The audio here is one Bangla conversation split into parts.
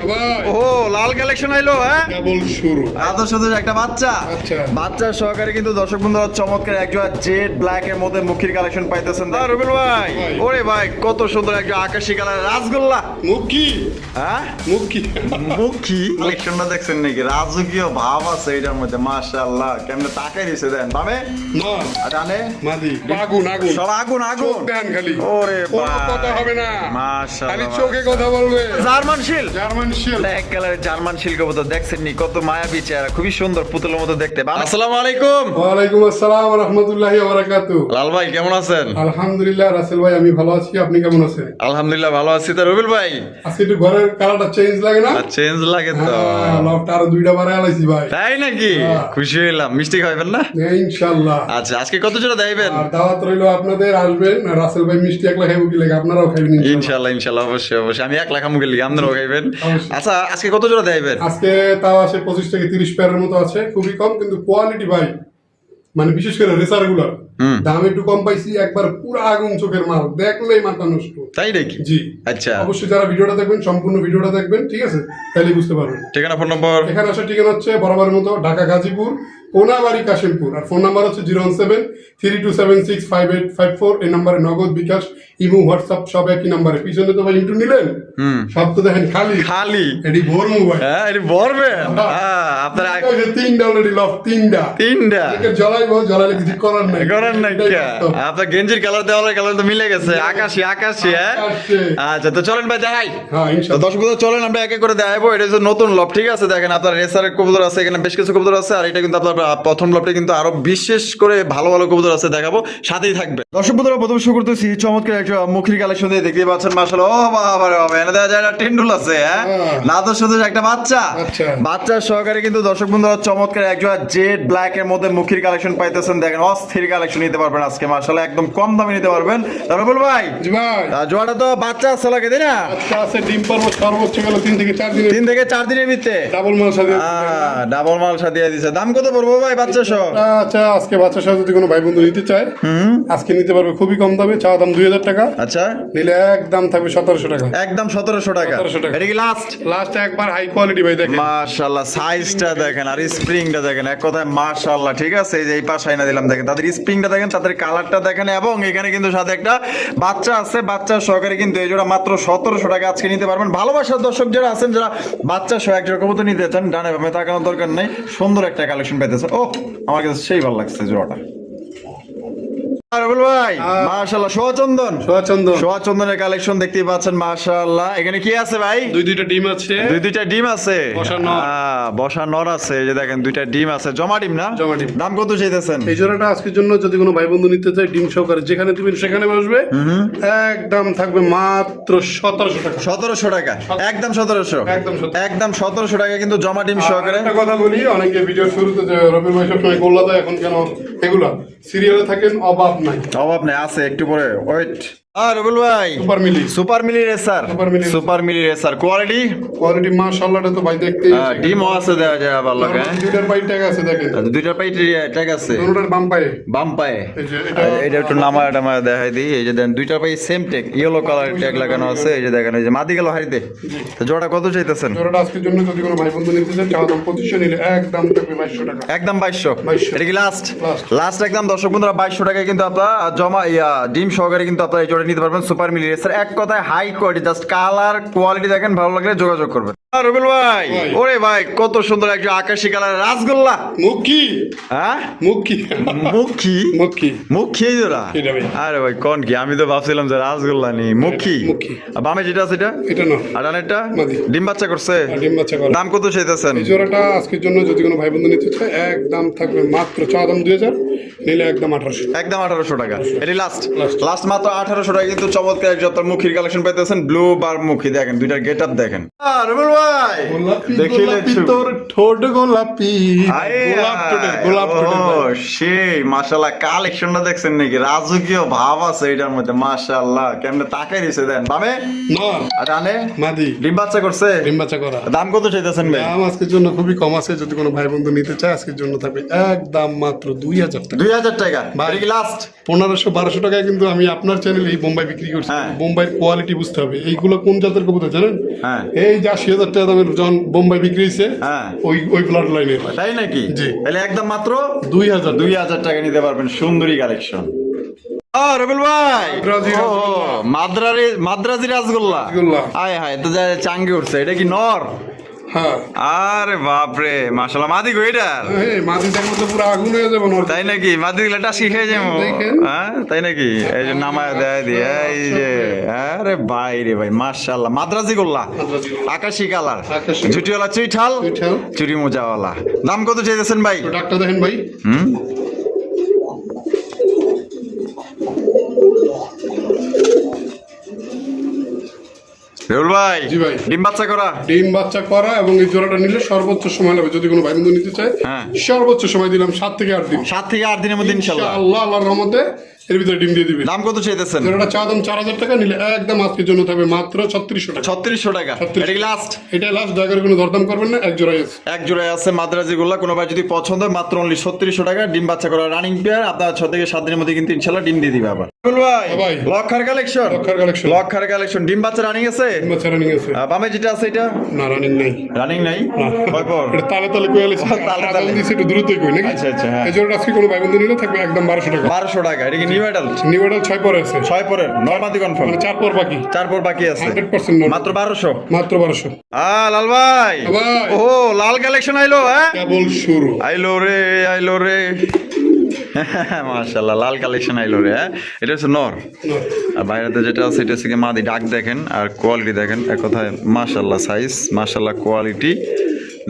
ভাই। ও লাল কালেকশন আইলো হ্যাঁ? কেবল শুরু। আদর সাথে একটা বাচ্চা। বাচ্চা। বাচ্চা সহকারে কিন্তু দর্শক বন্ধুরা চমৎকার একজন জেড ব্ল্যাক এর মধ্যে মুখির কালেকশন পাইতেছেন। আর রবিল ভাই। ভাই। ওরে ভাই কত সুন্দর একজন আকাশি কালার রাসগোল্লা। মুখ? হ্যাঁ? মুখ। মুখি? কালেকশনটা দেখছেন নাকি? রাজকীয় ভাব আছে এটার মধ্যে মাশাআল্লাহ। কেমনে তাকাই দিছে দেন। বামে? না। ডানে? মাদি আগুন আগুন। সব আগুন আগুন। দেন খালি। ওরে কোনো কথা হবে না। মাশাআল্লাহ, খালি চোখে কথা বলবে। জার্মান শিল। জার্মান শিল। ব্ল্যাক কালারের জার্মান শিল কবুতর দেখছেন নি কত মায়াবী চেহারা খুবই সুন্দর পুতুলের মতো দেখতে। আসসালামু আলাইকুম। ওয়ালাইকুম আসসালাম রহমতুল্লাহি বারাকাতু। লাল ভাই কেমন আছেন? আলহামদুলিল্লাহ রাসেল ভাই আমি ভালো আছি আপনি কেমন আছেন? আলহামদুলিল্লাহ ভালো আছি তো রবিল ভাই। আজকে একটু ঘরের কালারটা চেঞ্জ লাগে না? চেঞ্জ লাগে তো। হ্যাঁ, আরও দুইটা বারে আলাইছি ভাই। তাই নাকি? হ্যাঁ। খুশি হইলাম। মিষ্টি খাইবেন না? হ্যাঁ, ইনশাল্লাহ আচ্ছা আজকে কত জোড়া দেবেন আর দাওয়াত রইল আপনাদের আসবেন। রাসেল ভাই মিষ্টি একলা খাইব কি লাগে? আপনারাও খাইবেন ইনশাল্লাহ। ইনশাল্লাহ ইনশাল্লাহ অবশ্যই অবশ্যই। আমি এক লাখ আমুকে লিখি আপনারাও খাইবেন। আচ্ছা আজকে কত জোড়া দেবেন? আজকে তাও আছে পঁচিশ থেকে তিরিশ পেয়ারের মতো আছে খুবই কম কিন্তু কোয়ালিটি ভাই মানে বিশেষ করে রেসারগুলো। দাম একটু কম পাইছি একবার পুরো আগুন চোখের মাল দেখলেই মাথা নষ্ট। তাই নাকি? জি। আচ্ছা। অবশ্যই যারা ভিডিওটা দেখবেন সম্পূর্ণ ভিডিওটা দেখবেন ঠিক আছে? তাহলে বুঝতে পারবেন। ঠিকানা ফোন নম্বর এখানে আসার ঠিকানা হচ্ছে বরাবরের মতো ঢাকা গাজীপুর কোনাবাড়ি কাশিমপুর। আর ফোন নাম্বার হচ্ছে zero one seven three two seven six five eight five four. এই নাম্বারে নগদ বিকাশ ইমো হোয়াটসঅ্যাপ সব একই নাম্বারে। পিছনে তো ভাই ইন্টু নিলেন? সব তো দেখেন খালি। খালি। এটি ভোর মোবাইল। হ্যাঁ এটা ভরবেন হ্যাঁ আপনার তিনটা অলরেডি লফ তিনটা। তিনটা। একে জ্বলাইবো জ্বলাইলে কিছু করার নাই। করেন না এটাই কে? বাস্তব। আপনার গেঞ্জির কালার দেওয়ালের কালার তো মিলে গেছে। আকাশি আকাশি হ্যাঁ? আচ্ছা তো চলেন ভাই দেখাই। হ্যাঁ দর্শক বন্ধু, চলেন আমরা একে করে দেখাবো। এটা নতুন লব ঠিক আছে? দেখেন আপনার রেসারের কবুতর আছে এখানে বেশ কিছু কবুতর আছে আর এটা কিন্তু আপনার প্রথম লবটা কিন্তু আরও বিশেষ করে ভালো ভালো কবুতর আছে দেখাবো। সাথেই থাকবে। দর্শক বন্ধুরা প্রথম শুরু করতেছি চমৎকার একটা মুখির কালেকশন দিয়ে দেখতে পাচ্ছেন মাসাল ও বাবা বাবা এনে দেখা যায় একটা টেন্ডুল আছে হ্যাঁ। না তো শুধু একটা বাচ্চা। বাচ্চা। সহকারে কিন্তু দর্শক বন্ধুরা চমৎকার একজোড়া জেড ব্ল্যাক এর মধ্যে মুখির কালেকশন পাইতেছেন। দেখেন অস্থির কালেকশন নিতে পারবেন আজকে মাসাল একদম কম দামে নিতে পারবেন। তারপর বল ভাই জি ভাই। আহ, তো বাচ্চা আছে লাগে তাই না? আচ্ছা আছে ডিম পারব সর্বোচ্চ গেল তিন থেকে চার দিনে তিন থেকে চার দিনের ভিতরে? ডাবল মাল সাথে ডাবল মালসা দিয়ে দিছে। দাম কত পড়ব? ভাই বাচ্চা সহ। আচ্ছা আজকে বাচ্চার সাথে যদি কোনো ভাই বন্ধু নিতে চায় আজকে নিতে পারবে খুবই কম দামে চা দাম দুই হাজার টাকা। আচ্ছা। নিলে একদম থাকবে সতেরোশো টাকা। একদম সতেরোশো টাকা। এটা কি লাস্ট লাস্ট একবার হাই কোয়ালিটি ভাই দেখেন। মাশাল্লাহ সাইজটা দেখেন আর স্প্রিংটা দেখেন। এক কথায় মাশাল্লাহ ঠিক আছে? এই যে এই পাশে আইনা দিলাম দেখেন। তাদের স্প্রিংটা দেখেন তাদের কালারটা দেখেন এবং এখানে কিন্তু সাথে একটা বাচ্চা আছে বাচ্চা সহকারে কিন্তু এই জোড়া মাত্র সতেরোশো টাকা আজকে নিতে পারবেন। ভালোবাসার দর্শক যারা আছেন যারা বাচ্চা সহ এক জোড়া কবুতর নিতে চান ডানে ভাবে তাকানোর দরকার নেই। সুন্দর একটা কালেকশন পেতেছে ও আমার কাছে সেই ভালো লাগছে জোড়াটা। ভাই। মাশাল্লাহ সোয়াচন্দন। সোয়াচন্দন। সোয়াচন্দনের কালেকশন দেখতেই পাচ্ছেন মাশাল্লাহ এখানে কি আছে ভাই? দুই দুইটা ডিম আছে। দুই দুইটা ডিম আছে? বসা নর। আহ, বসা নর আছে এই যে দেখেন দুইটা ডিম আছে। জমা ডিম না? জমা ডিম। দাম কত চাইতেছেন? এই জোড়াটা আজকের জন্য যদি কোনো ভাই বন্ধু নিতে চায় ডিম সহকারে যেখানে তুমি সেখানে বসবে। একদম থাকবে মাত্র সতেরোশো টাকা। সতেরোশো টাকা? একদম সতেরোশো? একদম একদম সতেরোশো টাকা কিন্তু জমা ডিম সহকারে। একটা কথা বলি অনেকে ভিডিও শুরুতে যে রবি ভাই সবসময় গোল্লা দেয় এখন কেন এগুলা? সিরিয়ালে থাকেন অভাব নাই। অভাব নেই আছে একটু পরে। ওয়েট। আর রবিল ভাই super Mili. Super Mili racer Super Mili super Mili racer. Quality quality মাশাআল্লাহটা তো ভাই দেখতে ডিমও আছে দেওয়া যায় আবার লাগে হ্যাঁ? দুইটার পাই ট্যাগ আছে দেখেন। দুইটা পাই ট্যাগ আছে। দুটোটার বাম পায়ে। বাম পায়ে। যে এটা একটু নামা টামা দেখাই দিই। এই যে দেন দুইটা পাই সেম টেক ইয়েলো কালার ট্যাগ লাগানো আছে। এই যে দেখেন এই যে মাদি গেল হারিতে তো জোড়া কত চাইতেছেন? জোড়াটা আজকের জন্য যদি কোনো ভাই বন্ধু নিতে চান চাওয়া দাম পঁচিশশো নিলে একদম থাকবে বাইশশো টাকা। একদম বাইশশো। 2200 এটা কি লাস্ট লাস্ট একদম দর্শক বন্ধুরা বাইশশো টাকায় কিন্তু আপনারা জমা ইয়া ডিম সহকারে কিন্তু আপনারা এই জোড়া নিতে পারবেন সুপার মিলিয়ে স্যার এক কথায় high quality just colour quality দেখেন, ভালো লাগলে যোগাযোগ করবেন। রবিল ভাই। ভাই। ওরে ভাই কত সুন্দর একটা আকাশি কালার রাসগোল্লা। মুখ হ্যাঁ? মুখ কি মুখী মুখ এই জোড়া ভাই। আরে ভাই কোন কি? আমি তো ভাবছিলাম যে রাসগোল্লা নি মুখী মুখী। বামে যেটা আছে এটা? এটা না। আর ডিম বাচ্চা করছে? ডিম বাচ্চা করে। দাম কত চাইতেছেন? এই জোড়াটা আজকের জন্য যদি কোনো ভাই বন্ধু নিতে চায় একদম থাকবে মাত্র চাওয়া দাম নিলে একদম টাকা। এটি লাস্ট লাস্ট মাত্র আঠারোশো টাকা কিন্তু চমৎকার এক যত মুখির কালেকশন পাইতেছেন ব্লু বার মুখী। দেখেন দুইটার গেট আপ দেখেন রবিল ভাই। দেখিলে তোর ঠোঁট গোলাপি। গোলাপ ঠোঁটের গোলাপ ঠোঁটের সেই মাশাল্লাহ কালেকশনটা দেখছেন নাকি? রাজকীয় ভাব আছে এটার মধ্যে মাশাল্লাহ কেমনে তাকাই দিছে দেন। বামে? নর আর ডানে? মাদি। ডিম বাচ্চা করছে? ডিম বাচ্চা করা। দাম কত চাইতেছেন ভাই? দাম আজকের জন্য খুবই কম আছে যদি কোনো ভাই বন্ধু নিতে চায় আজকের জন্য থাকবে একদম মাত্র দুই হাজার টাকা। দুই হাজার টাকা? ভাই। লাস্ট পনেরোশো বারোশো টাকায় কিন্তু আমি আপনার চ্যানেলে এই বোম্বাই বিক্রি করছি। হ্যাঁ। বোম্বাইয়ের কোয়ালিটি বুঝতে হবে। এইগুলো কোন জাতের কবুতর জানেন? হ্যাঁ। এই যা হাজার টাকা আদমের যখন বোম্বাই বিক্রি হয়েছে হ্যাঁ। ওই ওই ব্লাড লাইনে তাই নাকি? জি। তাহলে একদম মাত্র দুই হাজার। দুই হাজার টাকা নিতে পারবেন সুন্দরী কালেকশন মাদ্রাজি রাজগোল্লা। আয় হায় তো চাঙ্গে উঠছে। এটা কি নর? আরে বাপরে মাশাল্লাহ মাদি গো এটা? এই মাদিটার মধ্যে পুরো আগুন হয়ে যাবে তাই নাকি? মাদি দিলে টাসকি খেয়ে যাব। হ্যাঁ তাই নাকি? এই যে নামায় দেয় দিয়ে এই যে আরে ভাই রে ভাই মাশাল্লাহ মাদ্রাজি গোল্লা। আকাশি কালার। ঝুটিওয়ালা চুইঠাল। চুরি মোজাওয়ালা। দাম কত চাইতেছেন ভাই? ডাক্তার দেখেন ভাই। হুম? রেউল ভাই জি ভাই। ডিম বাচ্চা করা ডিম বাচ্চা করা এবং এই জোড়াটা নিলে সর্বোচ্চ সময় লাগবে যদি কোনো ভাই বন্ধু নিতে চায় হ্যাঁ। সর্বোচ্চ সময় দিলাম সাত থেকে আট দিন সাত থেকে আট দিনের মধ্যে ইনশাল্লাহ আল্লাহ আল্লাহর রহমতে এর ভিতরে ডিম দিয়ে দিবে। দাম কত চাইতেছেন? জোড়াটা চা দাম চার হাজার টাকা নিলে একদম আজকের জন্য থাকবে মাত্র ছত্রিশশো টাকা। ছত্রিশশো টাকা। এটা লাস্ট এটা লাস্ট দয়া করে কোনো দরদাম করবেন না এক জোড়াই আছে। এক জোড়ায় আছে মাদ্রাজি গোল্লা কোনো ভাই যদি পছন্দ হয় মাত্র অনলি ছত্রিশশো টাকা ডিম বাচ্চা করা রানিং পেয়ার আপনার ছ থেকে সাত দিনের মধ্যে কিন্তু ইনশাল্লাহ ডিম দিয়ে দিবে আবার। ভাই ভাই। লক্ষার কালেকশন লক্ষার collection। লক্ষার কালেকশন ডিম বাচ্চা রানিং আছে? ডিম বাচ্চা রানিং আছে। বামে যেটা আছে এটা? না রানিং নাই। রানিং নাই? কয় এটা তালে তালে কই আলেছি তালে তালে। দিছি একটু দ্রুতই কই নাকি? আচ্ছা, আচ্ছা, হ্যাঁ। এই জোড়াটা আজকে কোনো ভাই বন্ধু নিলে থাকবে একদম বারোশো টাকা। বারোশো টাকা এটা কি নিউ অ্যাডাল্ট নিউ অর্ডার ছয় পরে আছে। ছয় পরের নর্মাদি কনফার্ম চার পর বাকি। চার পর বাকি আছে। হান্ড্রেড পার্সেন্ট মাত্র বারোশো। মাত্র বারোশো। আ লাল ভাই। ভাই। ও লাল কালেকশন আইলো হ্যাঁ? কেবল শুরু। আইলো রে আইলো রে। মাশাল্লাহ লাল কালেকশন আইলো রে হ্যাঁ? এটা হচ্ছে নর। আর বাইরেতে যেটা আছে এটা হচ্ছে মাদি। ডাক দেখেন আর কোয়ালিটি দেখেন। এক কথায় মাশাল্লাহ সাইজ মাশাল্লাহ কোয়ালিটি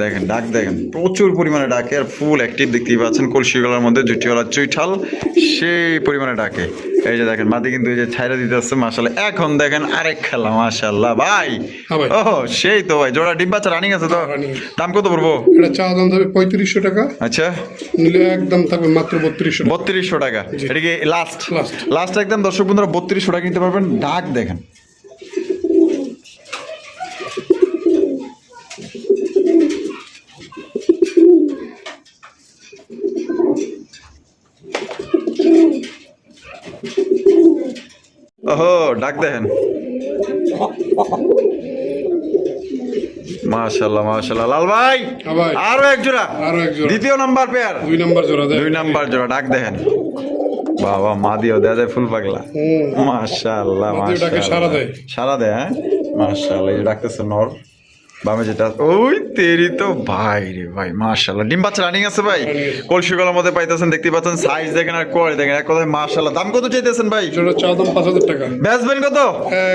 দেখেন ডাক দেখেন প্রচুর পরিমাণে ডাকে আর ফুল অ্যাক্টিভ দেখতেই পাচ্ছেন কলসিগলার মধ্যে জুটিওয়ালা চুইঠাল সেই পরিমাণে ডাকে। এই যে দেখেন মাদি কিন্তু এই যে ছাইরা দিতে আসছে মাশাল্লাহ এখন দেখেন আরেক খেলা মাশাল্লাহ ভাই হ্যাঁ ও সেই তো ভাই জোড়া ডিম বাচ্চা রানিং আছে তো। দাম কত পড়ব? এটা চা দাম থাকবে পঁয়ত্রিশশো টাকা। আচ্ছা। নিলে একদম থাকবে মাত্র বত্রিশশো বত্রিশশো টাকা। এটা কি লাস্ট। লাস্ট একদম দর্শক বন্ধুরা বত্রিশশো টাকা নিতে পারবেন। ডাক দেখেন। ওহো ডাক দেখেন। মাশাল্লাহ মাশাল্লাহ লাল ভাই হ্যাঁ ভাই। আরও এক জোড়া। আরও এক জোড়া। দ্বিতীয় নাম্বার পেয়ার দুই নাম্বার জোড়া দেয় দুই নাম্বার জোড়া ডাক দেখেন। বাবা মা দিও দেয়া যায় ফুল পাগলা। মাশাল্লাহ মাশাল্লাহ। সাড়া দেয়। সারা দেয় হ্যাঁ? মাশাল্লাহ এই ডাকতেছে নর। বামে যেটা ওই তেরি তো ভাই রে ভাই মাশাআল্লাহ। ডিম বাচ্চা রানিং আছে ভাই? কলসি গলার মধ্যে পাইতেছেন দেখতে পাচ্ছেন সাইজ দেখেন আর কোয়ালিটি দেখেন এক কথায় মাশাআল্লাহ। দাম কত চাইতেছেন ভাই? চা দাম পাঁচ হাজার টাকা। বেচবেন কত?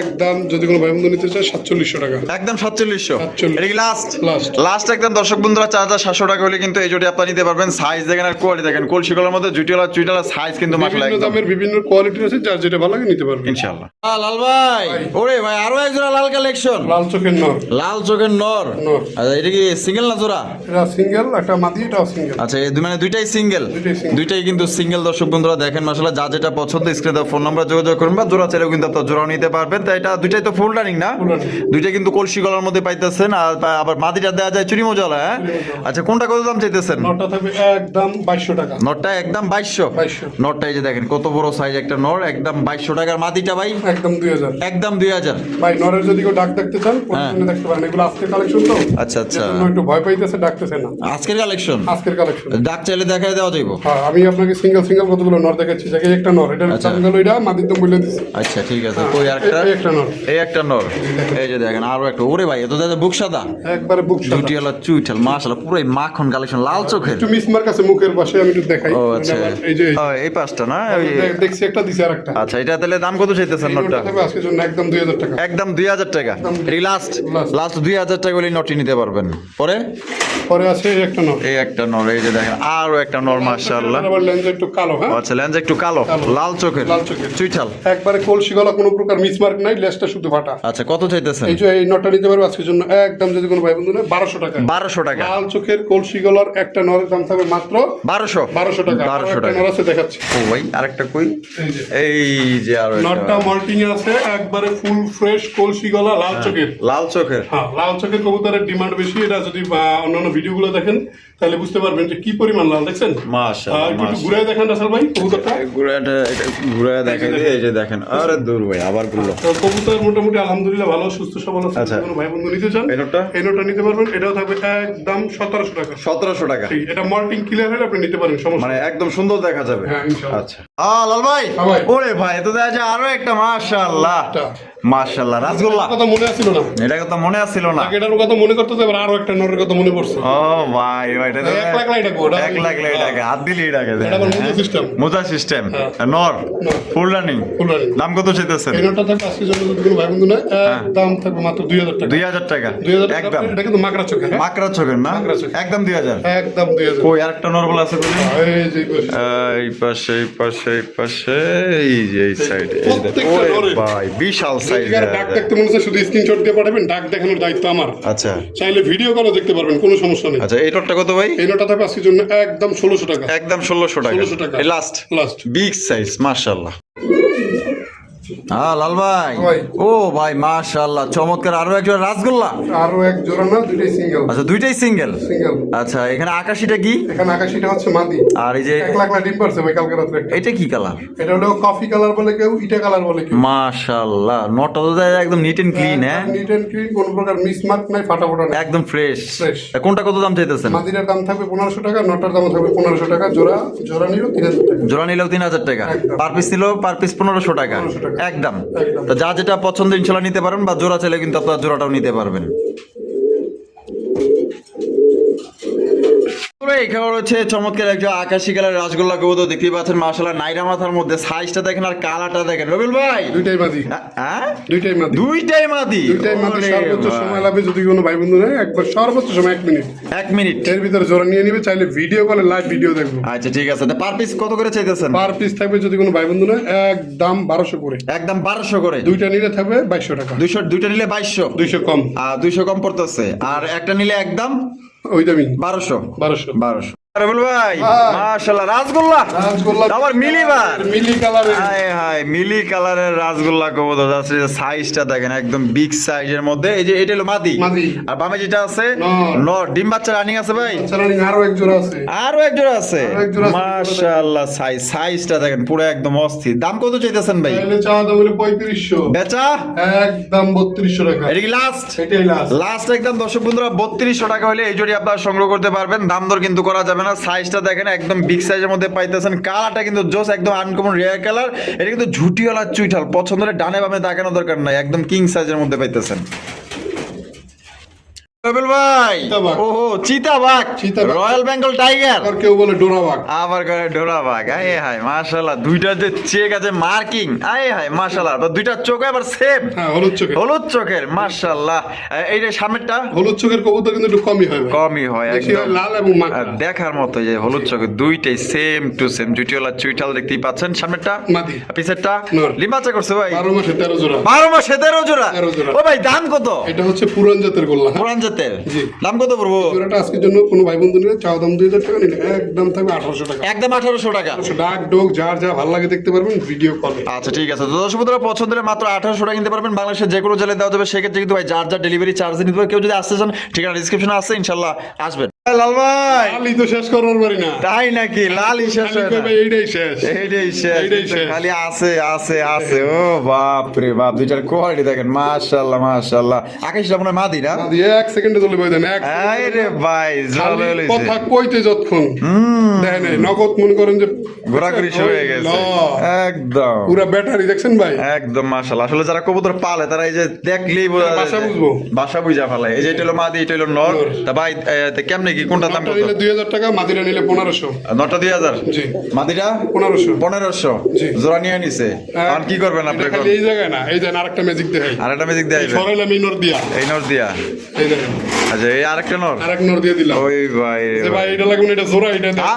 একদম যদি কোনো ভাই বন্ধু নিতে চায় সাতচল্লিশশো টাকা। একদম সাতচল্লিশশো। এটা কি লাস্ট Last। লাস্ট একদম দর্শক বন্ধুরা চার হাজার সাতশো টাকা হলে কিন্তু এই জোটি আপনারা নিতে পারবেন। সাইজ দেখেন আর কোয়ালিটি দেখেন। কলসি গলার মধ্যে জুটিওয়ালা চুইটালা সাইজ কিন্তু মাশাআল্লাহ বিভিন্ন একদম। দামের বিভিন্ন কোয়ালিটি আছে যার যেটা ভালো লাগে নিতে পারবে ইনশাআল্লাহ। লাল ভাই। ওরে ভাই আরও এক জোড়া লাল কালেকশন লাল চোখের নর। লাল চোখের নর। আচ্ছা এটা কি সিঙ্গেল না জোড়া? এটা সিঙ্গেল একটা মাদি এটাও সিঙ্গেল আচ্ছা এই মানে দুইটাই সিঙ্গেল দুইটাই কিন্তু সিঙ্গেল দর্শক বন্ধুরা দেখেন মাসাল্লাহ যা যেটা পছন্দ স্ক্রিনে ফোন নাম্বার যোগাযোগ করুন বা জোড়া চাইলেও কিন্তু আপনার জোড়াও নিতে পারবেন। তাই এটা দুইটাই তো ফুল রানিং না। দুইটাই কিন্তু কলসি গলার মধ্যে পাইতেছেন আর আবার মাদিটা দেওয়া যায় চুরি মজলা হ্যাঁ? আচ্ছা কোনটা কত দাম চাইতেছেন? নরটা থাকবে একদম বাইশশো টাকা। নটটা একদম বাইশশো? 2200 নটটা এই যে দেখেন কত বড় সাইজ একটা নর একদম বাইশশো টাকার মাদিটা ভাই। একদম দুই হাজার। একদম দুই হাজার। ভাই নরের যদি কেউ ডাক দেখতে চান হ্যাঁ। দেখতে পারেন এগুলো আজকের কালেকশন তো? আচ্ছা আচ্ছা। একটু ভয় পাইতেছে ডাকতেছে না। আজকের কালেকশন আজকের কালেকশন ডাক চাইলে দেখাই দেওয়া যাইব। হ্যাঁ আমি আপনাকে সিঙ্গেল সিঙ্গেল কতগুলো নর দেখাচ্ছি? যাকে একটা নর। এটা আচ্ছা। সিঙ্গেল ওইটা মাদির দাম বলে দিচ্ছি আচ্ছা ঠিক আছে। কই আরেকটা একটা? নর। এই একটা নর। এই যে দেখেন আরও একটা। ওরে ভাই এত দাদা বুক সাদা। একবারে বুক সাদা। দুটি হলো চুইঠাল মাশাআল্লাহ পুরো মাখন কালেকশন লাল চোখের। একটু মুখের পাশে আমি একটু দেখাই। ও আচ্ছা। এই যে এই পাঁচটা না? দেখছি একটা দিছে আচ্ছা এটা তাহলে দাম কত চাইতেছেন নোটটা আজকের জন্য একদম দুই হাজার টাকা। একদম দুই হাজার টাকা। লাস্ট। লাস্ট দুই হাজার টাকা হলে নটি নিতে পারবেন। পরে? পরে আছে এই একটা নর। এই একটা নর এই যে দেখেন আরও একটা নর মাশাআল্লাহ। আবার লেন্স একটু কালো হ্যাঁ? আচ্ছা লেন্স একটু কালো। লাল চোখের লাল চোখের। চুইঠাল। একবারে কলসি গলা কোনো প্রকার মিসমার্ক নাই শুধু ফাটা। আচ্ছা কত চাইতেছেন? এই যে এই নটটা নিতে পারবে আজকের জন্য একদম যদি কোনো ভাই বন্ধু নেয় বারোশো টাকা। বারোশো টাকা। লাল চোখের কলসি গলার একটা নরের দাম থাকবে মাত্র বারোশো। বারোশো টাকা। আরও বারোশো একটা টাকা। নর আছে দেখাচ্ছি। ও ভাই আরেকটা কই? এই যে। এই যে আরও একটা। নটটা মাল্টিং আছে একবারে ফুল ফ্রেশ কলসি গলা লাল চোখের। লাল চোখের। হ্যাঁ লাল চোখের কবুতরের ডিমান্ড বেশি। এটা যদি অন্যান্য ভিডিওগুলো দেখেন তাহলে বুঝতে পারবেন যে কি পরিমাণ লাল দেখছেন? একটু ঘুরে দেখেন রাসেল ভাই কবুতরটা। ঘুরাটা ঘুরে দেখেন এই যে দেখেন। আরে দূর ভাই আবার ঘুরলো। কবুতর মোটামুটি আলহামদুলিল্লাহ ভালো সুস্থ সবল আছে। আচ্ছা। কোনো ভাই বন্ধু নিতে চান এই নোটটা? নিতে পারবেন। এটাও থাকবে একদম সতেরোশো টাকা। সতেরোশো টাকা। এটা মল্টিং ক্লিয়ার হলে আপনি নিতে পারেন সমস্যা মানে একদম সুন্দর দেখা যাবে। হ্যাঁ, ইনশাআল্লাহ। আচ্ছা। আ লাল ভাই? হ্যাঁ। ওরে ভাই তো দেখা যায় আরও একটা মাশাআল্লাহ। মাশাআল্লাহ রাসগোল্লা কথা মনে আসছিল না। এটা কথা মনে আসছিল না। এটার কথা মনে করতে আরও একটা নোটের কথা মনে পড়ছে। ও ভাই ভাই এটা এক লাখ লাই ডাকবো, এক লাখ লাই ডাকে হাত দিলেই ডাকে এটা মোজা system। মোজা সিস্টেম। নর নর। ফুল রানিং দাম কত চাইতেছেন এই থাকবে আজকের জন্য কোনো ভাই বন্ধু নেয় দাম থাকবে মাত্র দুই হাজার টাকা দুই হাজার টাকা দুই হাজার টাকা একদম এটা কিন্তু মাকড়া চোখে? মাকড়া চোখের না একদম দুই হাজার একদম দুই হাজার কই আরেকটা নরবল আছে বলি এই যে এই পাশে। এই পাশে এই পাশে এই যে এই সাইডে প্রত্যেকটা নরে। ভাই বিশাল সাইজ ডাক দেখতে মনে হচ্ছে শুধু স্ক্রিনশট দিয়ে পাঠাবেন ডাক দেখানোর দায়িত্ব আমার আচ্ছা চাইলে ভিডিও কলও দেখতে পারবেন কোনো সমস্যা নেই আচ্ছা এই টটটা কত ভাই? এই থাকবে আজকের জন্য একদম ষোলোশো টাকা। একদম ষোলোশো টাকা। 1600 টাকা। লাস্ট লাস্ট বিগ সাইজ মাশাআল্লাহ। হ্যাঁ লাল ভাই। ভাই। ও ভাই মাশাআল্লাহ চমৎকার। আরও একজন রাসগোল্লা? আরও এক জোড়া না দুইটাই সিঙ্গেল আচ্ছা দুইটাই সিঙ্গেল সিঙ্গেল আচ্ছা এখানে আকাশিটা কি? এখানে আকাশিটা হচ্ছে মাদি। আর এই যে এক লাখ লাখ ডিম পারছে ভাই কালকে রাত্রে। এটা কি কালার? এটা হলো কফি কালার বলে কেউ ইটা কালার বলে কেউ। মাশাআল্লাহ নটটা তো একদম নিট এন্ড ক্লিন হ্যাঁ নিট এন্ড ক্লিন কোনো প্রকার মিসমার্ক নাই ফাটা নাই। একদম ফ্রেশ কোনটা কত দাম চাইতেছেন? দাম থাকবে টাকা নটার দাম থাকবে টাকা জোড়া নিল টাকা। নিলেও তিন হাজার টাকা। পার পিস নিলেও পার পিস পনেরোশো টাকা। 1500 টাকা। একদম। একদম। যা যেটা পছন্দ ইনশাল্লাহ নিতে পারেন বা জোড়া চাইলে কিন্তু আপনার জোড়াটাও নিতে পারবেন এখানে রয়েছে চমৎকার একজন আকাশি কালার রাসগোল্লা কবুতর দেখতেই পাচ্ছেন মার্শাল্লাহ নাইরা মাথার মধ্যে সাইজটা দেখেন আর কালারটা দেখেন। রবিল ভাই! দুইটাই মাদি। হ্যাঁ? দুইটাই মাদি। দুইটাই মাদি? দুইটাই মাদি সর্বোচ্চ সময় লাগবে যদি কোনো ভাই বন্ধু নেয় একবার সর্বোচ্চ সময় এক মিনিট। এক মিনিট। এর ভিতরে জোড়া নিয়ে নিবে চাইলে ভিডিও কলে লাইভ ভিডিও দেখব। আচ্ছা ঠিক আছে। পার পিস কত করে চাইতেছেন? পার পিস থাকবে যদি কোনো ভাই বন্ধু নেয় একদম বারোশো করে। একদম বারোশো করে? দুইটা নিলে থাকবে টাকা। দুইশো দুইটা নিলে দুইশো কম। আর দুইশো কম পড়তেছে। আর একটা নিলে একদম ওই দামি বারোশো। বারোশো। বারোশো। রবিল ভাই হ্যাঁ। রাসগোল্লা রাসগোল্লা আবার মিলিবার মিলি কালারের। হায় হায় মিলি কালারের রাসগোল্লা কবুতর। আছে সাইজটা দেখেন একদম বিগ সাইজের মধ্যে। এই যে এটা হলো মাদি। মাদি। আর বামে যেটা আছে নর। নর। ডিম বাচ্চা রানিং আছে ভাই? আরও এক জোড়া আছে। আরও এক জোড়া আছে? আরও এক জোড়া আছে। মাশাআল্লাহ সাইজ সাইজটা দেখেন পুরো একদম অস্থির। দাম কত চাইতেছেন ভাই? তাহলে চাওয়া দাম হলো পঁয়ত্রিশশো। বেচা? একদম বত্রিশশো টাকা। এটা কি লাস্ট এটাই লাস্ট লাস্ট একদম দর্শক বন্ধুরা বত্রিশশো টাকা হলে এই জোড়ি আপনারা সংগ্রহ করতে পারবেন। দাম দর কিন্তু করা যাবে না। সাইজটা দেখেন, একদম বিগ সাইজের মধ্যে পাইতেছেন। কালারটা কিন্তু জোস একদম আনকমন রেয়ার কালার এটা কিন্তু ঝুটিওয়ালা চুইঠাল। পছন্দ হলে ডানে বামে দেখানো দরকার নাই। একদম কিং সাইজের মধ্যে পাইতেছেন। ভাই। ওহো চিতাবাঘ। চিতাবাঘ। Royal Bengal tiger. আর কেউ বলে ডোরাবাগ আবার করে ডোরা আয় হায় মাশাল্লাহ দুইটা যে চেক আছে মার্কিং। আয় হায় মাশাল্লাহ তো দুইটা চোখ আবার সেম। হ্যাঁ হলুদ চোখের। হলুদ চোখের মাশাল্লাহ এই যে সামনেরটা? হলুদ চোখের কবুতর কিন্তু একটু কমই হয় কমই হয় একদম। লাল এবং মাখা। দেখার মতো যে হলুদ চোখের দুইটাই সেম টু সেম। জুটিওয়ালা চুইটাল দেখতেই পাচ্ছেন সামনেরটা? মাদি। পিছেরটা। লিম্বাচা করছে ভাই। বারো মাসে তেরো জোড়া। বারো মাসে তেরো জোড়া। ও ভাই দাম কত? এটা হচ্ছে পুরান জাতের গোল্লা? পুরান জাতের জি। দাম কত পড়ব? জোড়াটা আজকের জন্য কোনো ভাই বন্ধু নিলে চাওয়া দাম দুই হাজার টাকা নিলে একদম থাকবে আঠারোশো টাকা। একদম আঠারোশো টাকা। ডাক ডোক যার যা ভালো লাগে দেখতে পারবেন ভিডিও কলে আচ্ছা ঠিক আছে। দর্শক বন্ধুরা পছন্দ হলে মাত্র আঠারোশো টাকা কিনতে পারবেন। বাংলাদেশের যে কোনো জেলায় দেওয়া যাবে। সেক্ষেত্রে কিন্তু ভাই যার যা ডেলিভারি চার্জ নিতে পারবে কেউ যদি আসতে চান ঠিকানা ডিসক্রিপশনে আছে ইনশাল্লাহ আসবেন। লাল ভাই খালি তো শেষ করার পারি না। তাই নাকি? শেষ হয় না? এইটাই শেষ। এইটাই শেষ। এইটাই শেষ। খালি আছে আছে আছে। ও বাপ রে বাপ দুইটার কোয়ালিটি দেখেন। মাশাআল্লাহ মাশাআল্লাহ আকাশটা মাদি না? মাদি এক সেকেন্ডে চলে বই দেন এক আই ভাই জল হইছে কথা কইতে যতক্ষণ দেখেন নগদ মনে করেন যে ঘোরাঘুরি হয়ে গেছে। একদম। পুরা ব্যাটারি দেখছেন ভাই? একদম মাশাআল্লাহ আসলে যারা কবুতর পালে তারা এই যে দেখলেই বোঝা বাসা বুঝব। বাসা বুঝা ফেলে। এই যে এটা হলো মাদি এটা হলো নর। তা ভাই কেমনে কি? কোনটা দাম কত? নিলে দুই হাজার টাকা মাদিরা নিলে পনেরোশো। নটা দুই হাজার? জি। মাদিরা? পনেরোশো। পনেরোশো? জি। জোড়া নিয়ে নিছে? আর কি করবেন আপনি এই জায়গায় না এই দেন আরেকটা ম্যাজিক দেখাই। আর একটা ম্যাজিক দেয় সরাইলাম আমি নর দিয়া। এই নর দিয়া? এই দেখেন আচ্ছা এই আরেকটা নর? আরেক নর দিয়ে দিলাম। ওই ভাই ভাই। এটা লাগুন এটা জোড়া এটা আ,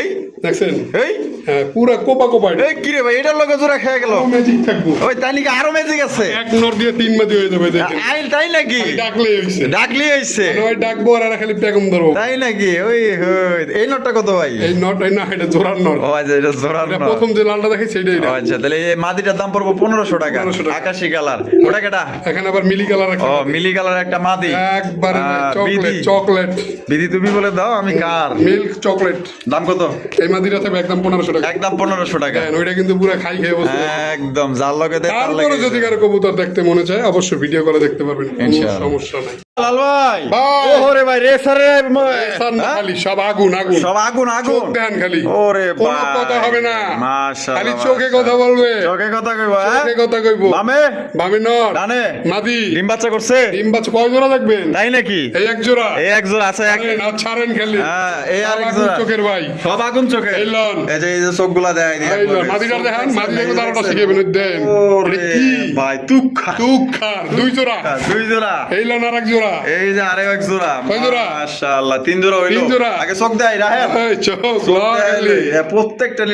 এই? দেখছেন? এই? হ্যাঁ পুরা কোপা কোপা এই কি রে ভাই এটার লগে জোড়া খেয়ে গেল। ম্যাজিক থাকব। ওই তাই নাকি আরও ম্যাজিক আছে? এক নর দিয়ে তিন মাদি হয়ে যাবে দেখেন। আই তাই নাকি? ডাকলেই হইছে। ডাকলি হইছে। ওই ডাকবো আর খালি পেগম ধরবো। তাই নাকি? ওই হই এই নোটটা কত ভাই? এই নট এই না এটা নট ও আচ্ছা এটা জোড়ার প্রথম যে লালটা দেখে সেটাই আচ্ছা তাহলে এই মাদিটার দাম পড়ব পনেরোশো টাকা। 1500 টাকা। আকাশি কালার। ওটা কেটা? এখানে আবার মিলি কালার ও মিলি কালার একটা মাদি। একবারে চকলেট। চকলেট বিধি তুমি বলে দাও আমি কার? Milk chocolate. দাম কত? এই থাকবে একদম পনেরোশো টাকা। একদম পনেরোশো টাকা। ওইটা কিন্তু পুরো খাই খেয়ে বসে। একদম যার লগে তারপরে যদি কারও কবুতর দেখতে মনে চায় অবশ্যই ভিডিও করে দেখতে পারবেন কোনো সমস্যা নাই। লাল ভাই। ভাই। ওরে ভাই রেসারের খালি সব আগুন আগুন। সব আগুন আগুন। দেন খালি। ওরে কোনো কথা হবে না। মাশাআল্লাহ খালি চোখে কথা বলবে। চোখে কথা কইবা হ্যাঁ? চোখে কথা কইব। বামে? বামে নর। ডানে? মাদি ডিম বাচ্চা করছে? ডিম বাচ্চা কয় জোড়া দেখবেন? তাই নাকি? এই এক জোড়া। এই এক জোড়া আছে এক ছাড়েন, ছাড়েন খালি। হ্যাঁ, এই জোড়া। চোখের ভাই। সব আগুন চোখে এই লন। এই যে এই যে চোখগুলা দেয় দিয়ে এই লন, একবারে। মাদিটার মাদি দেখবে তারটা শিখেবেন দেন ওরে ভাই দুই জোড়া। দুই জোড়া। এই লন আর এক জোড়া। এই যে আরেক এক জোড়া কয় জোড়া? মাশাআল্লাহ তিন জোড়া হইল। তিন জোড়া। আগে চোখ দেয় রাহেল। চোখ চোখ লাল প্রত্যেকটা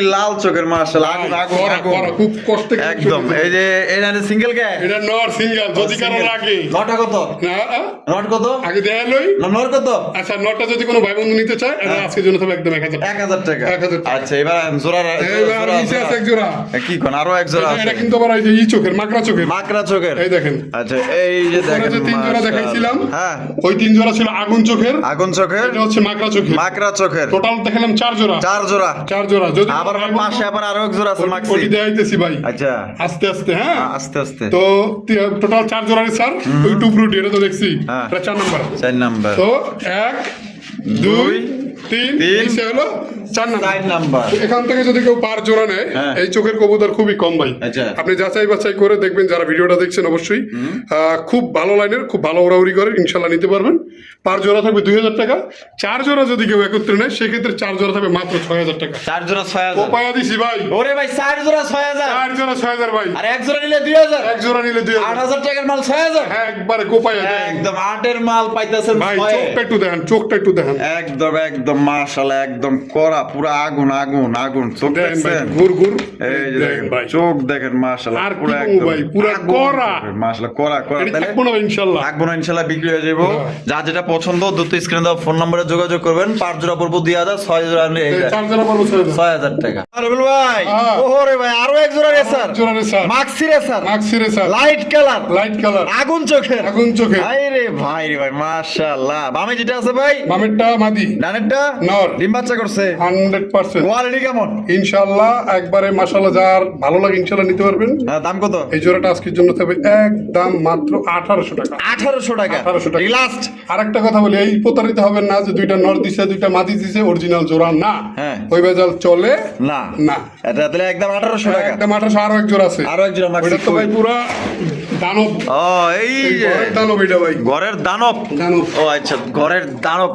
চোখের মাশাআল্লাহ আগুন আগুন। আগুন খুব কষ্টে একদম। এই যে এটা সিঙ্গেল কে? এটা নর সিঙ্গেল যদি কারও লাগে। নটা কত? না নট কত? আগে দেয়া লই। না নর কত? আচ্ছা নটটা যদি কোনো ভাই বন্ধু নিতে চায় এটা আজকের জন্য তবে একদম এক হাজার টাকা। এক হাজার টাকা। আচ্ছা এবার জোড়া এইবার নিচে আছে এক জোড়া। জোড়া কি কোন? আরও এক জোড়া এটা- আছে। এটা কিন্তু আবার এই যে ই চোখের মাকড়া চোখের। মাকড়া চোখের। এই দেখেন। আচ্ছা এই যে দেখেন তিন জোড়া দেখাইছিলাম। হ্যাঁ। ওই তিন জোড়া ছিল আগুন চোখের আগুন চোখের এটা হচ্ছে মাকড়া চোখের। মাকড়া চোখের। টোটাল দেখালাম চার জোড়া। চার জোড়া। চার জোড়া। যদি আবার আমার পাশে আবার আরও এক জোড়া আছে মাক্সি ওটি দেখাইতেছি ভাই। আচ্ছা। আস্তে আস্তে হ্যাঁ? আস্তে আস্তে। তো টোটাল চার জোড়ার স্যার। ইউটিউব রুটি এটা তো দেখছি। হ্যাঁ। এটা চার নাম্বার। চার নাম্বার। তো এক দুই তিন তিন, হলো চার নাম্বার। এখান থেকে যদি কেউ পার জোড়া নেয় হ্যাঁ। এই চোখের কবুতর খুবই কম ভাই। আচ্ছা। আপনি যাচাই বাছাই করে দেখবেন যারা ভিডিওটা দেখছেন অবশ্যই। খুব ভালো লাইনের খুব ভালো ওরাউরি করে ইনশাল্লাহ নিতে পারবেন। পার জোড়া থাকবে দুই হাজার টাকা। চার জোড়া যদি কেউ একত্রে নেয় সেক্ষেত্রে চার জোড়া থাকবে মাত্র ছয় হাজার টাকা। চার জোড়া ছয় হাজার। পায়া দিছি ভাই। ওরে ভাই চার জোড়া ছয় হাজার। চার জোড়া ছয় হাজার ভাই। আর এক জোড়া নিলে দুই হাজার। এক জোড়া নিলে দুই আট হাজার টাকার মাল ছয় হাজার। হ্যাঁ একবারে কোপায়া একদম আটের মাল পাইতেছেন ভাই চোখটা একটু দেখেন চোখটা একটু দেখেন। একদম একদম। মাশাআল্লাহ একদম করা পুরো আগুন আগুন আগুন চোখ দেখছেন? ঘুর ঘুর। এই যে চোখ দেখেন মাশাআল্লাহ আর পুরো একদম ভাই, পুরা করা করা তাহলে থাকব না ইনশাল্লাহ থাকব না ইনশাল্লাহ বিক্রি হয়ে যাব হ্যাঁ। যা যেটা পছন্দ দ্রুত স্ক্রিনে দেওয়া ফোন নম্বরে যোগাযোগ করবেন। পাঁচ জোড়া পড়ব দুই হাজার ছয় জোড়া ছয় হাজার। টাকা। রবিল ভাই হ্যাঁ। ওরে ভাই আরও এক জোড়া রেসার। জোড়া রে স্যার মাক্সি রেসার। মাক্সি রে sir light colour light colour আগুন চোখের। আগুন চোখে ভাই রে ভাই রে ভাই মাশাআল্লাহ। বামে যেটা আছে ভাই? বামেরটা মাদি। ডানেরটা? নর। ডিম বাচ্চা করছে। Hundred percent. কোয়ালিটি কেমন? ইনশাল্লাহ একবারে মাসাল্লাহ যার ভালো লাগে ইনশাল্লাহ নিতে পারবেন। দাম কত? এই জোড়াটা আজকের জন্য থাকবে একদম মাত্র আঠারোশো টাকা। আঠারোশো টাকা। 1800 টাকা। লাস্ট আরেকটা কথা বলি এই প্রতারিত হবেন না যে দুইটা নর দিছে দুইটা মাদি দিছে অরিজিনাল জোড়া না। ওই বেজাল চলে না। না। এটা তাহলে একদম আঠারোশো টাকা। একদম আঠারোশো আরও এক জোড়া আছে। আরও এক জোড়া ওইটা তো ভাই পুরা দানব। ও এই এই ঘরের দানব এটা ভাই। ঘরের দানব। দানব। ও আচ্ছা ঘরের দানব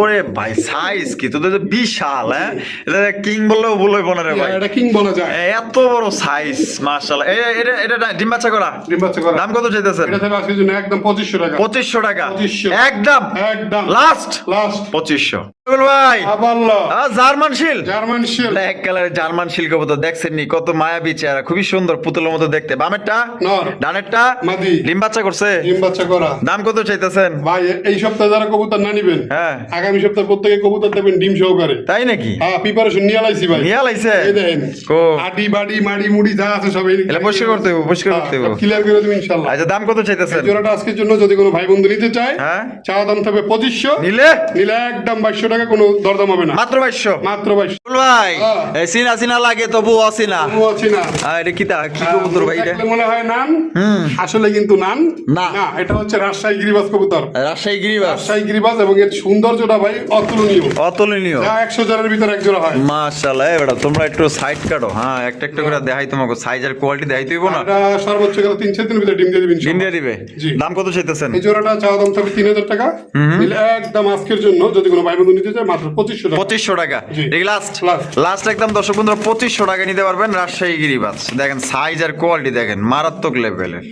ওরে ভাই সাইজ কি? তোদের বিশাল হ্যাঁ? এটা কিং বললেও ভুল হইব না রে ভাই। এটা কিং বলা যায়। এত বড় সাইজ মার্শাল্লাহ এটা এটা ডিম বাচ্চা করা? ডিম বাচ্চা করা। দাম কত চাইতেছেন? এটা আজকের জন্য একদম পঁচিশশো টাকা। পঁচিশশো টাকা। 2500 একদম? একদম। লাস্ট লাস্ট পঁচিশশো। ভাই। আবাল্লাহ জার্মান শিল? জার্মান শিল। ব্ল্যাক কালারের জার্মান শিল কবুতর দেখছেন নি কত মায়াবী চেহারা খুবই সুন্দর পুতুলের মতো দেখতে। বামেরটা? নর। ডানেরটা? মাদি। ডিম বাচ্চা করছে? ডিম বাচ্চা করা। দাম কত চাইতেছেন? ভাই এই সপ্তাহে যারা কবুতর না নিবেন হ্যাঁ। আগামী সপ্তাহে প্রত্যেকে কবুতর দেবেন ডিম সহকারে। তাই নাকি? হ্যাঁ প্রিপারেশন নিয়ে লাইছি ভাই। নিয়ে লাইছে? এই দেখেন কো। আডি বাড়ি মাড়ি মুড়ি যা আছে সব পরিষ্কার করতে হবে পরিষ্কার করতে হবে ক্লিয়ার করে দেবেন ইনশাল্লাহ আচ্ছা দাম কত চাইতেছেন? এই জোড়াটা আজকের জন্য যদি কোনো ভাই বন্ধু নিতে চায় হ্যাঁ। দাম থাকবে নিলে? নিলে একদম টাকা কোনো দরদাম হবে না। মাত্র বাইশশো। মাত্র বাইশশো। ভাই সিনা সিনা লাগে তবু ও আছি এটা কি তা? কি কবুতর ভাই এটা? মনে হয় নান? আসলে কিন্তু নান। না। এটা হচ্ছে রাজশাহী গিরিবাজ কবুতর। রাজশাহী গিরিবাস। রাজশাহী গিরিবাজ এবং এর সৌন্দর্যটা ভাই অতুলনীয়। অতুলনীয়। যা একশো জনের ভিতরে এক জোড়া হয়। মাশাআল্লাহ এবারে তোমরা একটু সাইড কাটো। হ্যাঁ একটা একটা করে দেখাই তোমাকে। সাইজ আর কোয়ালিটি দেখাই তুইব না? এটা সর্বোচ্চ গেলে তিন চার দিনের ভিতরে ডিম দিয়ে দিবেন ডিম দিয়ে দিবে? জি। দাম কত চাইতেছেন? এই জোড়াটা চাওয়া দাম থাকবে তিন হাজার টাকা। একদম আজকের জন্য যদি কোনো ভাই বন্ধু মাত্র পঁচিশশো টাকা। পঁচিশশো টাকা। লাস্ট লাস্ট একদম দর্শক বন্ধুরা পঁচিশশো টাকা নিতে পারবেন রাজশাহী গিরিবাস। দেখেন সাইজ আর কোয়ালিটি দেখেন মারাত্মক লেভেলের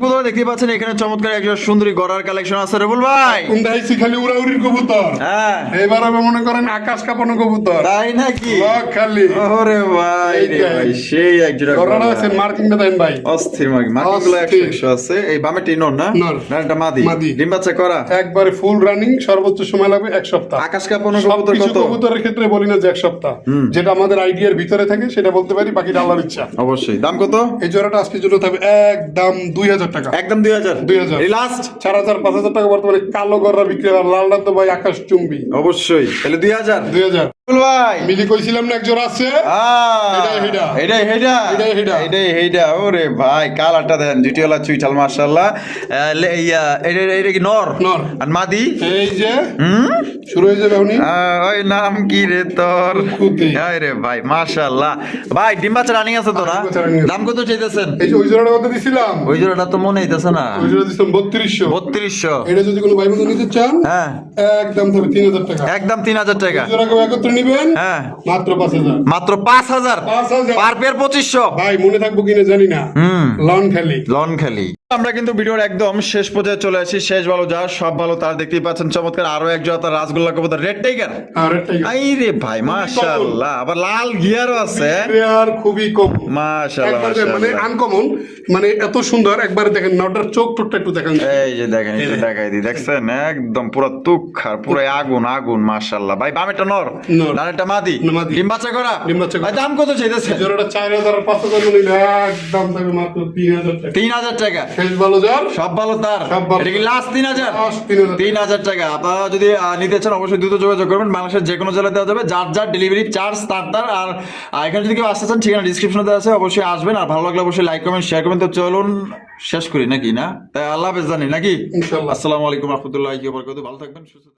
দেখতে পাচ্ছেন এখানে চমৎকার একজন সুন্দরী গড়ার কালেকশন আছে রেবুল ভাই। কোন খালি উড়াউড়ির কবুতর? হ্যাঁ। এবার আমি মনে করেন আকাশ কাঁপানো কবুতর। তাই নাকি? খালি। ওরে ভাই রে ভাই সেই একজোড়া করোনা আছে মার্কিংটা দেন ভাই। অস্থির মার্কি মার্কিগুলো একশো আছে। এই বামে টিনর না? নর। মাদি। মাদি। ডিম বাচ্চা করা? একবারে ফুল রানিং সর্বোচ্চ সময় লাগবে এক সপ্তাহ। আকাশ কাঁপানো কবুতর কত? কবুতরের ক্ষেত্রে বলি না যে এক সপ্তাহ। যেটা আমাদের আইডিয়ার ভিতরে থাকে সেটা বলতে পারি বাকিটা আল্লাহর ইচ্ছা। অবশ্যই। দাম কত? এই জোড়াটা আজকে জন্য থাকবে একদম দুই হাজার টাকা। একদম দুই হাজার। 2000 এই লাস্ট চার হাজার পাঁচ হাজার টাকা বর্তমানে কালো গররা বিক্রি হয় লালটা তো ভাই আকাশ চুম্বি। অবশ্যই। তাহলে দুই হাজার। দুই হাজার। ভাই। মিলি কইছিলাম না এক জোড়া আছে এটাই হেডা। এটাই হেডা। এটাই হেডা। এটাই হেডা। ওরে ভাই কালারটা দেন চুইঠাল মার্শাল্লাহ এটা এটা কি নর? নর। আর মাদি? এই যে হুম? শুরু হয়ে যাবে উনি? ওই নাম কি রে তোর? কুতি। রে ভাই মার্শাল্লাহ ভাই ডিম বাচ্চা রানিং আছে তো না? ডিম বাচ্চা running আছে। দাম কত চাইতেছেন? এই যে ওই জোড়াটা কত দিছিলাম? ওই জোড়াটা তো মনে হইতেছে না। ওই জোড়া দিছিলাম বত্রিশশো। বত্রিশশো। এটা যদি কোনো ভাই বন্ধু নিতে চান হ্যাঁ। একদম তবে টাকা। একদম তিন হাজার টাকা। এই জোড়া কেউ একত্রে নিবেন হ্যাঁ। মাত্র পাঁচ হাজার। মাত্র পাঁচ হাজার? পাঁচ হাজার। পার পেয়ার পঁচিশশো? ভাই মনে থাকব কিনা জানি না। হুম। লন খালি। লন খেলি। আমরা কিন্তু ভিডিওর একদম শেষ পর্যায়ে চলে আসি। শেষ ভালো যা সব ভালো তার দেখতেই পাচ্ছেন চমৎকার আরও এক জোড়া তার রাসগোল্লা কবুতর রেড টাইগার আই রে ভাই মাশাআল্লাহ আবার লাল গিয়ারও আছে। আর খুবই কম মাশাআল্লাহ মানে আনকমন মানে এত সুন্দর একবার দেখেন নটার চোখ টোটটা একটু দেখেন। এই যে দেখেন যে দেখাই দি দেখছেন? একদম পুরো তুখার পুরো আগুন আগুন মাশাআল্লাহ। ভাই বামেটা নর নর। ডানেরটা মাদি। মাদি। ডিম বাচ্চা করা? ডিম বাচ্চা করা। ভাই দাম কত চাইতেছে জোড়াটা চার হাজার আর পাঁচ হাজার নিলে একদম থাকবে মাত্র তিন হাজার টাকা। তিন হাজার টাকা। শেষ ভালো যার? সব ভালো তার। এটা কি লাস্ট তিন হাজার? তিন হাজার। টাকা। আপনারা যদি নিতে চান অবশ্যই দ্রুত যোগাযোগ করবেন। বাংলাদেশের যে কোনো জেলায় দেওয়া যাবে। যার যার ডেলিভারি চার্জ তার তার। আর এখানে যদি কেউ আসতে চান ঠিকানা ডিসক্রিপশনে দেওয়া আছে অবশ্যই আসবেন। আর ভালো লাগলে অবশ্যই লাইক কমেন্ট শেয়ার করবেন। তো চলুন শেষ করি নাকি না? তাই আল্লাহ হাফেজ জানি নাকি? আসসালামাইকুম আসসালামু আলাইকুম রহমতুল্লাহ ভালো থাকবেন সুস্থ থাকবেন।